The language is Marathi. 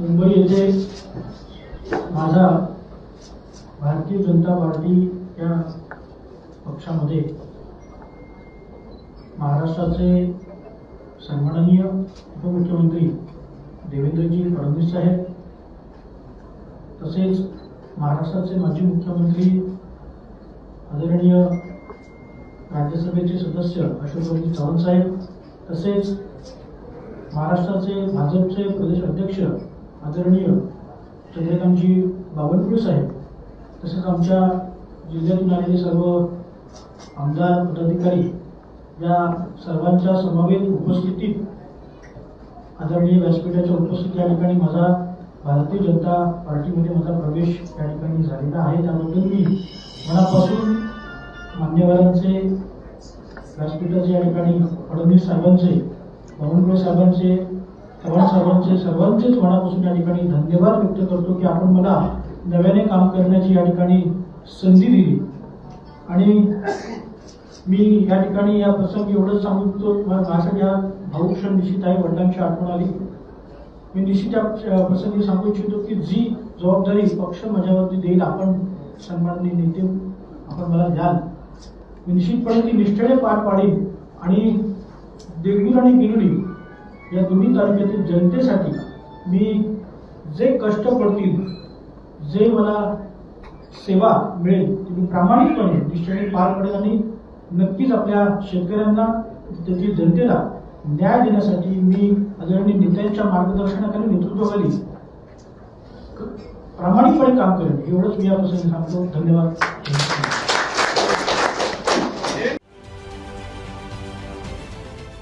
मुंबई येथे माझा भारतीय जनता पार्टी या पक्षामध्ये महाराष्ट्राचे सन्माननीय उपमुख्यमंत्री देवेंद्रजी फडणवीस साहेब तसेच महाराष्ट्राचे माजी मुख्यमंत्री आदरणीय राज्यसभेचे सदस्य अशोकजी चव्हाण साहेब तसेच महाराष्ट्राचे भाजपचे प्रदेश अध्यक्ष आदरणीय चंद्रकांतजी बावनकुळे साहेब तसेच आमच्या जिल्ह्यातून आलेले सर्व आमदार पदाधिकारी या सर्वांच्या समवेत उपस्थितीत आदरणीय व्यासपीठाच्या उपस्थित या ठिकाणी माझा भारतीय जनता पार्टीमध्ये माझा प्रवेश या ठिकाणी झालेला आहे. त्याबद्दल मी मनापासून मान्यवरांचे व्यासपीठाचे या ठिकाणी फडणवीस साहेबांचे बावनकुळे साहेबांचे चव्हाण साहेबांचे सर्वांचेच मनापासून या ठिकाणी धन्यवाद व्यक्त करतो की आपण मला नव्याने काम करण्याची या ठिकाणी संधी दिली. आणि मी या ठिकाणी या प्रसंगी एवढंच सांगू इच्छितो मला माझ्यासाठी हा क्षण निश्चित आहे वडिलांची आठवण आली. मी निश्चित या प्रसंगी सांगू इच्छितो की जी जबाबदारी पक्ष माझ्यावरती देईल आपण सन्माननीय नेते आपण मला द्याल. मी निश्चितपणे ती निष्ठेने पार पाडेल आणि देगडूर आणि गिरडी या दोन्ही तालुक्यातील जनतेसाठी मी जे कष्ट पडतील जे मला सेवा मिळेल ती मी प्रामाणिकपणे निश्चयाने पार पडेल आणि नक्कीच आपल्या शेतकऱ्यांना तेथील जनतेला न्याय देण्यासाठी मी आदरणीय नेत्यांच्या मार्गदर्शनाखाली नेतृत्वाखाली प्रामाणिकपणे काम करेन एवढंच मी या प्रसंगी सांगतो. धन्यवाद.